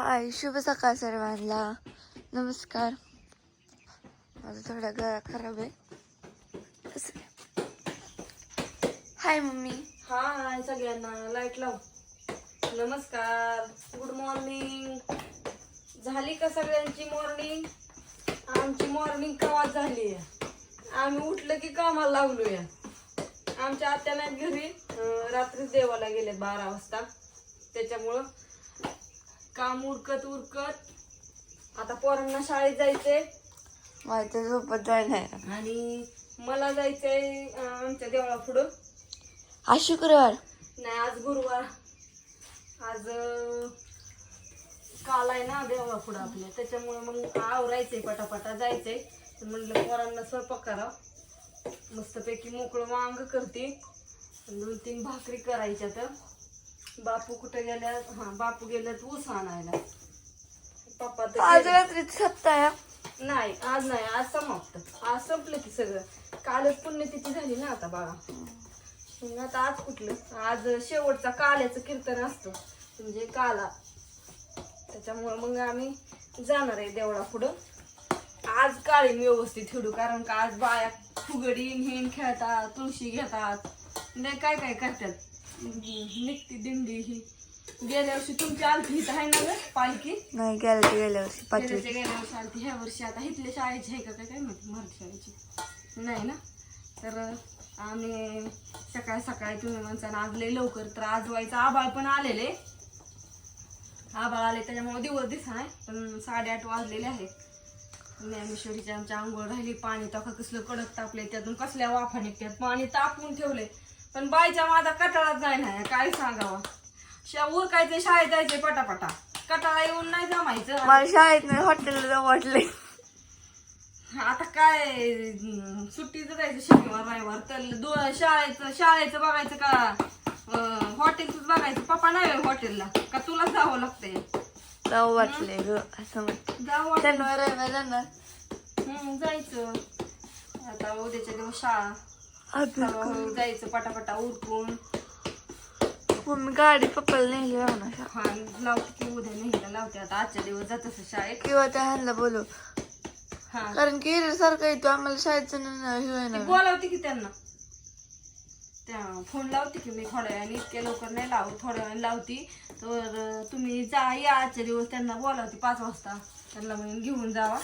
हाय शुभ सकाळ सर्वांना. नमस्कार. माझा थोडा गळा खराब आहे. असं. हाय मम्मी. हाय सगळ्यांना. लाइट लाव. नमस्कार. गुड मॉर्निंग झाली का सगळ्यांची मॉर्निंग आमची मॉर्निंग कवा झाली? आम्ही उठलं की कामाला लागलोय आमच्या आत्या घरी. रात्री रात्रीच देवाला गेले बारा वाजता. त्याच्यामुळं काम उरकत उरकत आता पोरांना शाळेत जायचंय. माझ्या झोपत जायला आणि मला जायचंय आमच्या देवळा पुढं. आज शुक्रवार. नाही आज गुरुवार. आज काल आहे ना देवा पुढं आपल्या त्याच्यामुळे मग आवरायचंय पटापटा जायचंय. तर म्हणलं पोरांना स्वयंपाक करावं. मस्तपैकी मोकळं वांग करते. दोन तीन भाकरी करायच्या तर. बापू कुठे गेल्या हा बापू गेल्यात ऊस आणायला. पप्पा तर आज गेले. नाही आज नाही आज समाप्त. आज संपलं की सगळं. कालच पुण्यतिथी झाली ना आता बाळा. मग आता आज कुठलं? आज शेवटचा काल्याचं कीर्तन असतं. म्हणजे काला. त्याच्यामुळं मग आम्ही जाणार आहे देवळा पुढं. आज काळीन व्यवस्थित ठेवू कारण का आज बाया फुगडी हिन खेळतात तुळशी घेतात. नाही काय काय करतात? निघती दिंडी ही. गेल्या वर्षी तुमची आलती इथं आहे ना ग पालखी? नाही गेल्या गेल्या वर्षी पाचवी गेल्याच्या गेल्या वर्षी आलती. ह्या वर्षी आता इथल्या शाळेची आहे का काय काय माहिती? मराठी शाळेची. नाही ना? तर आम्ही सकाळी सकाळी तुम्ही म्हणता आज लय लवकर तर आज व्हायचं. आबाळ पण आलेले. आबाळ आले त्याच्यामुळे दिवस दिसा नाही पण साडेआठ वाजलेले आहेत ज्ञानेश्वरीच्या आमच्या आंघोळ राहिली पाणी टाका कसलं कडक तापले त्यातून कसल्या वाफा निघतात पाणी तापून ठेवले पण बायच्या माझा कटाळाच जाय नाही काय सांगावा? शा उरकायचं शाळेत जायचे पटापटा. कटाळा येऊन नाही जमायचं. मला शाळेत नाही हॉटेलला जाऊ वाटले आता काय सुट्टीचं जायचं शनिवार रविवार. तर दो शाळेचं शाळेचं बघायचं का? अं, हॉटेलचंच बघायचं. पप्पा नाही हॉटेलला. का तुला जावं लागतंय? जाऊ वाटले ग असं वाटलं. शनिवार रविवार जाणार. हम्म, जायचं. आता उद्याच्या दिवस शाळा. हळूहळू जायचं पटापटा उरकून. मम्मी गाडी पप्पाला नेली राहणार हा लावते की उद्या नेहमीला लावते. आता आजच्या दिवस जात असं शाळेत. किंवा त्या ह्यांना बोलू हा. कारण की हिरे सारखं येतो आम्हाला शाळेचं हे ती होईना बोलावते की त्यांना. त्या फोन लावते की मी थोड्या वेळाने इतक्या लवकर नाही लावत थोड्या वेळाने लावती. तर अं, तुम्ही जा या आजच्या दिवस त्यांना बोलावते पाच वाजता. त्यांना म्हणून घेऊन जावा.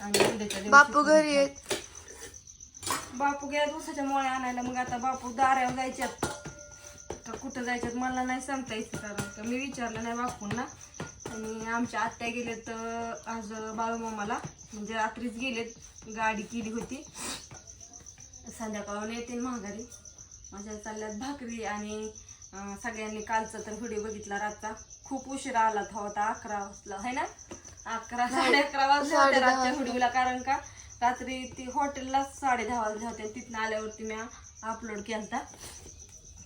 आणि उद्याच्या दिवशी बापू घरी आहेत. बापू गेला उसाच्या मोळ्या आणायला मग आता बापू दाऱ्यावर जायच्यात का कुठं जायच्यात मला नाही सांगता येत कारण का मी विचारलं नाही बापूंना. आणि आमच्या आत्या गेलेत आज बाळूमामाला. म्हणजे रात्रीच गेलेत गाडी केली होती. संध्याकाळून येते महागारी माझ्या चालल्यात भाकरी आणि सगळ्यांनी कालचा तर व्हिडिओ बघितला रातचा. खूप उशिरा आला होता अकरा वाजला. है ना? अकरा साडे अकरा वाजले होते साडेदहा रातच्या व्हिडिओला कारण का? रात्री ती हॉटेलला साडे दहा वाजले होते. तिथनं आल्यावरती मी अपलोड केलता.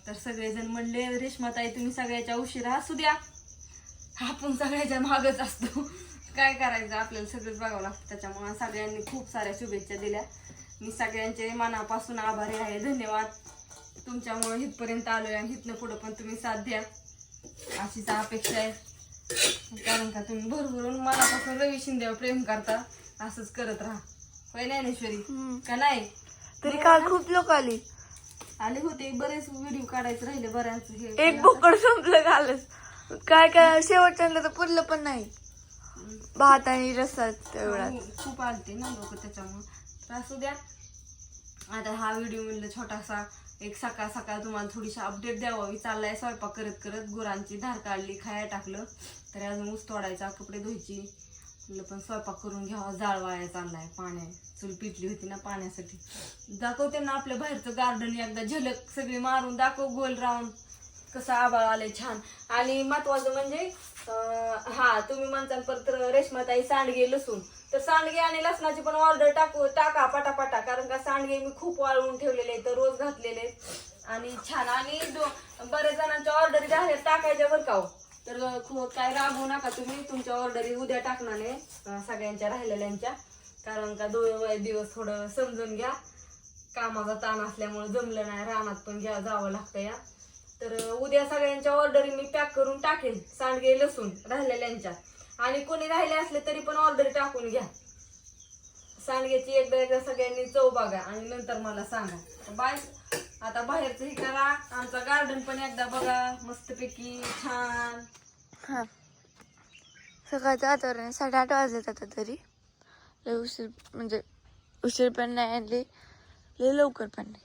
तर सगळेजण म्हणले रेश्माताई तुम्ही सगळ्याच्या उशिरा असू द्या. आपण सगळ्याच्या मागच असतो. काय करायचं? आपल्याला सगळंच बघावं लागतं. त्याच्यामुळे सगळ्यांनी खूप साऱ्या शुभेच्छा दिल्या. मी सगळ्यांचे मनापासून आभारी आहे. धन्यवाद. तुमच्यामुळे इथपर्यंत आलोय आणि इथनं पुढं पण तुम्ही साथ द्या. अशीच अपेक्षा आहे. कारण का तुम्ही भरभरून मनापासून रवी शिंदेवर प्रेम करता. असंच करत राहा. होय ज्ञानेश्वरी. का नाही? तरी काल खूप लोक आली. आले होते बरेच व्हिडिओ काढायचे राहिले बऱ्याच हे. एक बोकड संपलं कालच काय काय शेवटच्या तर पुरलं पण नाही. भात आणि रस्सा तेवढा हो, खूप आलते ना लोक त्याच्यामुळे. तर असू द्या. आता हा व्हिडिओ म्हणलं छोटासा एक सकाळ सकाळ तुम्हाला थोडीशी अपडेट द्यावी चाललाय स्वयंपाक करत करत गुरांची धार काढली खाया टाकलं. तरी अजून ऊस तोडायचा कपडे धुयची म्हणलं पण स्वयंपाक करून घ्यावा जाळ वाया चाललाय पाण्या चूल पिटली होती ना पाण्यासाठी. दाखवते ना आपल्या बाहेरचं गार्डन एकदा झलक सगळी मारून दाखव गोल राऊंड कसं आबाळ आलंय छान. आणि महत्वाचं म्हणजे हा तुम्ही म्हणताल परत रेशमाताई सांडगे लसूण. तर सांडगे आणि लसणाची पण ऑर्डर टाकू टाका पटापटा कारण का सांडगे मी खूप वाळवून ठेवलेले तर रोज घातलेले आणि छान आणि बऱ्याच जणांच्या ऑर्डर झाल्या टाकायच्या बरं का हो. तर खूप काय राबवू नका तुम्ही. तुमच्या ऑर्डरी उद्या टाकणार आहे सगळ्यांच्या राहिलेल्यांच्या. कारण का दोन दिवस थोडं समजून घ्या. कामाचा ताण असल्यामुळे जमलं नाही रानात पण घ्या जावं लागतं या. तर उद्या सगळ्यांच्या ऑर्डरी मी पॅक करून टाकेन सांडगे लसूण राहिलेल्यांच्या. आणि कोणी राहिले असले तरी पण ऑर्डर टाकून घ्या. सांडग्याची एकदा एकदा सगळ्यांनी चव बघा आणि नंतर मला सांगा. बाय. आता बाहेरचं हे करा. आमचं गार्डन पण एकदा बघा. मस्तपैकी छान. हा. सकाळचं वातावरण साडेआठ वाजलेत आता तरी. लय उशीर म्हणजे उशीर पण नाही आणि लय लवकर पण नाही.